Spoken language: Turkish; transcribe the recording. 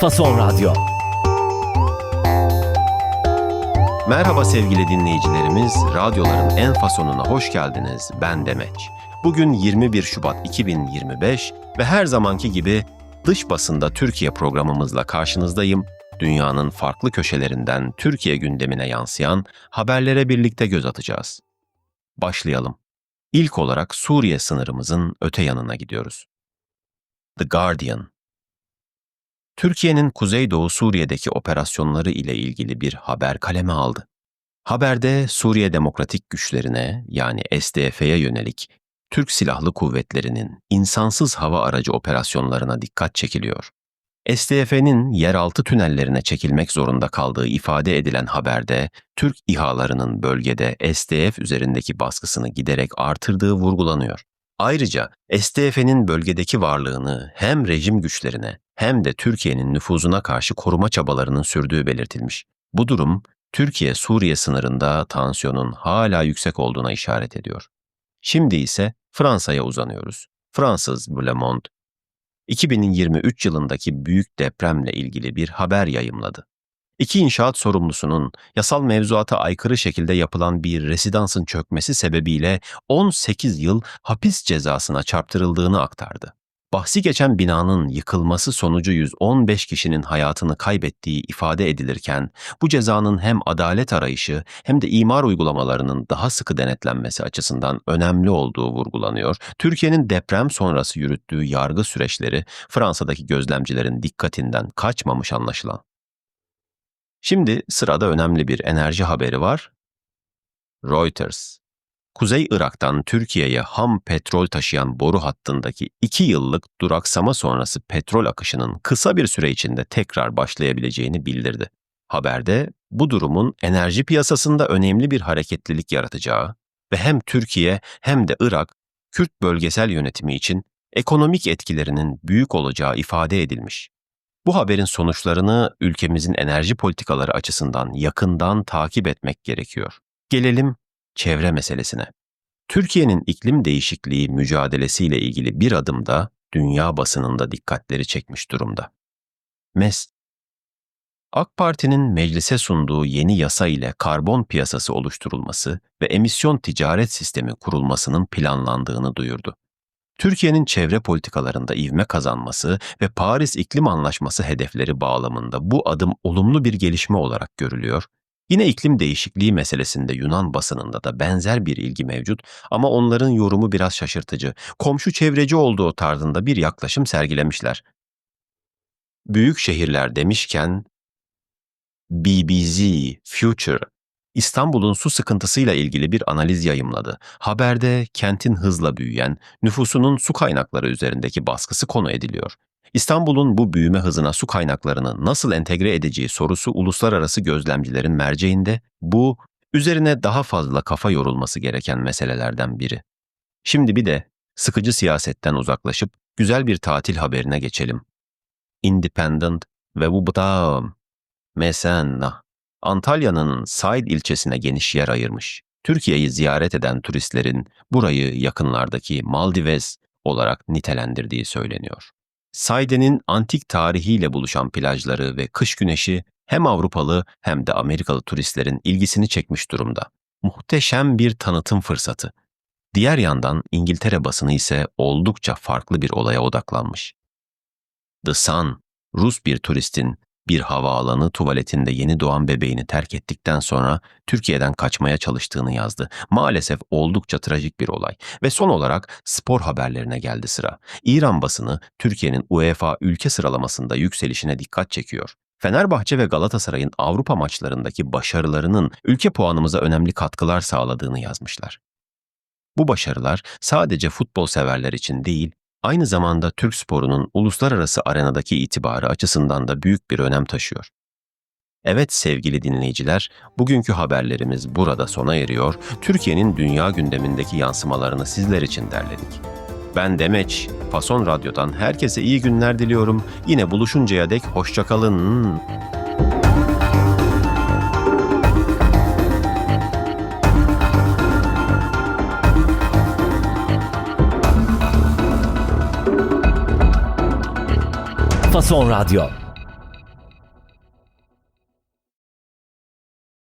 Fason Radyo. Merhaba sevgili dinleyicilerimiz, radyoların en fasonuna hoş geldiniz. Ben Demeç. Bugün 21 Şubat 2025 ve her zamanki gibi dış basında Türkiye programımızla karşınızdayım. Dünyanın farklı köşelerinden Türkiye gündemine yansıyan haberlere birlikte göz atacağız. Başlayalım. İlk olarak Suriye sınırımızın öte yanına gidiyoruz. The Guardian Türkiye'nin Kuzeydoğu Suriye'deki operasyonları ile ilgili bir haber kaleme aldı. Haberde Suriye Demokratik Güçlerine yani SDF'ye yönelik Türk Silahlı Kuvvetleri'nin insansız hava aracı operasyonlarına dikkat çekiliyor. SDF'nin yeraltı tünellerine çekilmek zorunda kaldığı ifade edilen haberde Türk İHA'larının bölgede SDF üzerindeki baskısını giderek artırdığı vurgulanıyor. Ayrıca SDF'nin bölgedeki varlığını hem rejim güçlerine hem de Türkiye'nin nüfuzuna karşı koruma çabalarının sürdüğü belirtilmiş. Bu durum Türkiye-Suriye sınırında tansiyonun hala yüksek olduğuna işaret ediyor. Şimdi ise Fransa'ya uzanıyoruz. Fransız Le Monde, 2023 yılındaki büyük depremle ilgili bir haber yayımladı. İki inşaat sorumlusunun yasal mevzuata aykırı şekilde yapılan bir residansın çökmesi sebebiyle 18 yıl hapis cezasına çarptırıldığını aktardı. Bahsi geçen binanın yıkılması sonucu 115 kişinin hayatını kaybettiği ifade edilirken bu cezanın hem adalet arayışı hem de imar uygulamalarının daha sıkı denetlenmesi açısından önemli olduğu vurgulanıyor. Türkiye'nin deprem sonrası yürüttüğü yargı süreçleri Fransa'daki gözlemcilerin dikkatinden kaçmamış anlaşılan. Şimdi sırada önemli bir enerji haberi var. Reuters Kuzey Irak'tan Türkiye'ye ham petrol taşıyan boru hattındaki iki yıllık duraksama sonrası petrol akışının kısa bir süre içinde tekrar başlayabileceğini bildirdi. Haberde bu durumun enerji piyasasında önemli bir hareketlilik yaratacağı ve hem Türkiye hem de Irak, Kürt bölgesel yönetimi için ekonomik etkilerinin büyük olacağı ifade edilmiş. Bu haberin sonuçlarını ülkemizin enerji politikaları açısından yakından takip etmek gerekiyor. Gelelim çevre meselesine. Türkiye'nin iklim değişikliği mücadelesiyle ilgili bir adım da dünya basınında dikkatleri çekmiş durumda. MES AK Parti'nin meclise sunduğu yeni yasa ile karbon piyasası oluşturulması ve emisyon ticaret sistemi kurulmasının planlandığını duyurdu. Türkiye'nin çevre politikalarında ivme kazanması ve Paris İklim Anlaşması hedefleri bağlamında bu adım olumlu bir gelişme olarak görülüyor Yine iklim değişikliği meselesinde Yunan basınında da benzer bir ilgi mevcut ama onların yorumu biraz şaşırtıcı. Komşu çevreci olduğu tarzında bir yaklaşım sergilemişler. Büyük şehirler demişken BBC Future İstanbul'un su sıkıntısıyla ilgili bir analiz yayımladı. Haberde kentin hızla büyüyen, nüfusunun su kaynakları üzerindeki baskısı konu ediliyor. İstanbul'un bu büyüme hızına su kaynaklarını nasıl entegre edeceği sorusu uluslararası gözlemcilerin merceğinde bu üzerine daha fazla kafa yorulması gereken meselelerden biri. Şimdi bir de sıkıcı siyasetten uzaklaşıp güzel bir tatil haberine geçelim. Independent ve bu bıdağım. Mesela Antalya'nın Said ilçesine geniş yer ayırmış. Türkiye'yi ziyaret eden turistlerin burayı yakınlardaki Maldives olarak nitelendirdiği söyleniyor. Saide'nin antik tarihiyle buluşan plajları ve kış güneşi hem Avrupalı hem de Amerikalı turistlerin ilgisini çekmiş durumda. Muhteşem bir tanıtım fırsatı. Diğer yandan İngiltere basını ise oldukça farklı bir olaya odaklanmış. The Sun, Rus bir turistin bir havaalanı tuvaletinde yeni doğan bebeğini terk ettikten sonra Türkiye'den kaçmaya çalıştığını yazdı. Maalesef oldukça trajik bir olay. Ve son olarak spor haberlerine geldi sıra. İran basını Türkiye'nin UEFA ülke sıralamasında yükselişine dikkat çekiyor. Fenerbahçe ve Galatasaray'ın Avrupa maçlarındaki başarılarının ülke puanımıza önemli katkılar sağladığını yazmışlar. Bu başarılar sadece futbol severler için değil, aynı zamanda Türk sporunun uluslararası arenadaki itibarı açısından da büyük bir önem taşıyor. Evet sevgili dinleyiciler, bugünkü haberlerimiz burada sona eriyor. Türkiye'nin dünya gündemindeki yansımalarını sizler için derledik. Ben Demeç, Fason Radyo'dan herkese iyi günler diliyorum. Yine buluşuncaya dek hoşçakalın. Fason Radyo.